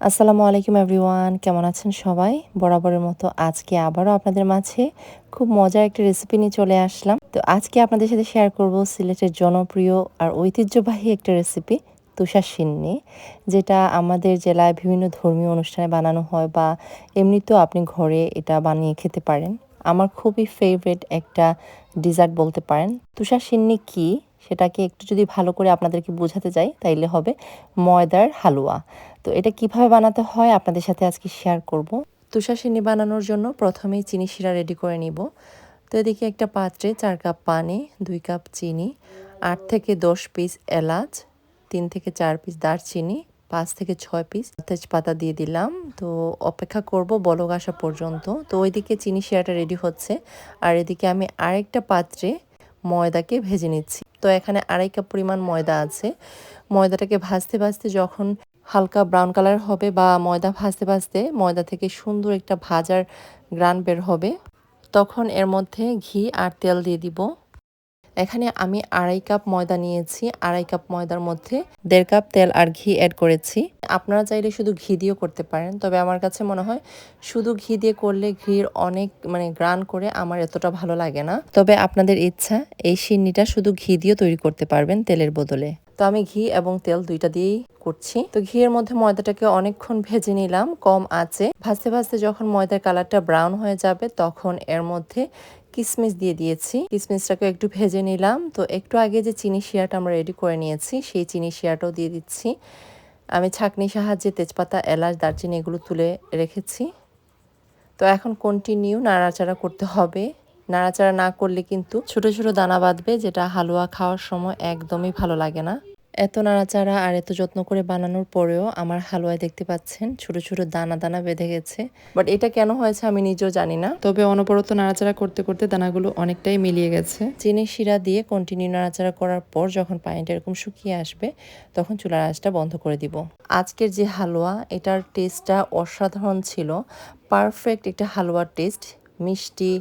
আসসালামু আলাইকুম এভরিওয়ান, কেমন আছেন সবাই? বরাবরের মতো আজকে আবারও আপনাদের মাঝে খুব মজার একটা রেসিপি নিয়ে চলে আসলাম। তো আজকে আপনাদের সাথে শেয়ার করব সিলেটের জনপ্রিয় আর ঐতিহ্যবাহী একটা রেসিপি তুষার সিন্নি যেটা আমাদের জেলায় বিভিন্ন ধর্মীয় অনুষ্ঠানে বানানো হয় বা এমনিতেও আপনি ঘরে এটা বানিয়ে খেতে পারেন। আমার খুবই ফেভারিট একটা ডিজার্ট বলতে পারেন। তুষার সিন্নি কী সেটাকে একটু যদি ভালো করে আপনাদেরকে বোঝাতে যাই তাইলে হবে ময়দার হালুয়া। তো এটা কীভাবে বানাতে হয় আপনাদের সাথে আজকে শেয়ার করব। তুষার সিন্নি বানানোর জন্য প্রথমেই চিনি শিরা রেডি করে নিব। তো এদিকে একটা পাত্রে চার কাপ পানি, দুই কাপ চিনি, আট থেকে দশ পিস এলাচ, তিন থেকে চার পিস দারচিনি, পাঁচ থেকে ছয় পিস তেজপাতা দিয়ে দিলাম। তো অপেক্ষা করব বলক আসা পর্যন্ত। তো ওইদিকে চিনি শিরাটা রেডি হচ্ছে। আর এদিকে আমি আরেকটা পাত্রে ময়দাকে ভেজে নিচ্ছি। তো এখানে আড়াই কাপ পরিমাণ ময়দা আছে। ময়দাটাকে ভাজতে ভাজতে যখন হালকা ব্রাউন কালার হবে বা ময়দা ভাজতে ভাজতে ময়দা থেকে সুন্দর একটা ভাজার গ্রান বের হবে, তখন এর মধ্যে ঘি আর তেল দিয়ে দিব। এখানে আমি আড়াই কাপ ময়দা নিয়েছি, আড়াই কাপ ময়দার মধ্যে দেড় কাপ তেল আর ঘি অ্যাড করেছি। আপনারা চাইলে শুধু ঘি দিয়েও করতে পারেন, তবে আমার কাছে মনে হয় শুধু ঘি দিয়ে করলে ঘির অনেক মানে গ্রান করে আমার এতটা ভালো লাগে না। তবে আপনাদের ইচ্ছা, এই সিন্নিটা শুধু ঘি দিয়েও তৈরি করতে পারবেন তেলের বদলে। তো আমি ঘি এবং তেল দুইটা দিয়েই করছি। তো ঘিয়ের মধ্যে ময়দাটাকে অনেকক্ষণ ভেজে নিলাম, কম আছে। ভাজতে ভাজতে যখন ময়দার কালারটা ব্রাউন হয়ে যাবে, তখন এর মধ্যে কিসমিস দিয়ে দিয়েছি। কিসমিসটাকে একটু ভেজে নিলাম। তো একটু আগে যে চিনি শিয়াটা আমরা রেডি করে নিয়েছি, সেই চিনি শিয়াটাও দিয়ে দিচ্ছি। আমি ছাকনি সাহায্যে তেজপাতা, এলাচ, দারচিনি এগুলো তুলে রেখেছি। তো এখন কন্টিনিউ নাড়াচাড়া করতে হবে। নাড়াচাড়া না করলে কিন্তু ছোট ছোট দানা বাঁধবে যেটা হালুয়া খাওয়ার সময় একদমই ভালো লাগে না। এত নাড়াচাড়া আর এত যত্ন করে বানানোর পরেও আমার হালুয়ায় দেখতে পাচ্ছেন ছোট ছোট দানা দানা বেঁধে গেছে। বাট এটা কেন হয়েছে আমি নিজেও জানি না। তবে অনবরত নাড়াচাড়া করতে করতে দানাগুলো অনেকটাই মিলিয়ে গেছে। চিনি শিরা দিয়ে কন্টিনিউ নাড়াচাড়া করার পর যখন পানিটা এরকম শুকিয়ে আসবে তখন চুলার আঁচটা বন্ধ করে দিব। আজকের যে হালুয়া এটার টেস্টটা অসাধারণ ছিল। পারফেক্ট একটা হালুয়ার টেস্ট মিষ্টি,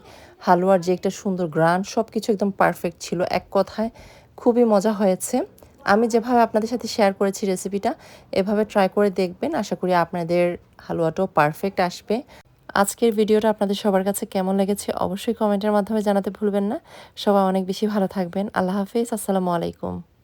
হালুয়ার যে একটা সুন্দর গ্রান সব কিছু একদম পারফেক্ট ছিল এক কথায়। খুবই মজা হয়েছে। আমি যেভাবে আপনাদের সাথে শেয়ার করেছি রেসিপিটা এভাবে ট্রাই করে দেখবেন। আশা করি আপনাদের হালুয়াটাও পারফেক্ট আসবে। আজকের ভিডিওটা আপনাদের সবার কাছে কেমন লেগেছে অবশ্যই কমেন্টের মাধ্যমে জানাতে ভুলবেন না। সবাই অনেক বেশি ভালো থাকবেন। আল্লাহ হাফিজ। আসসালামু আলাইকুম।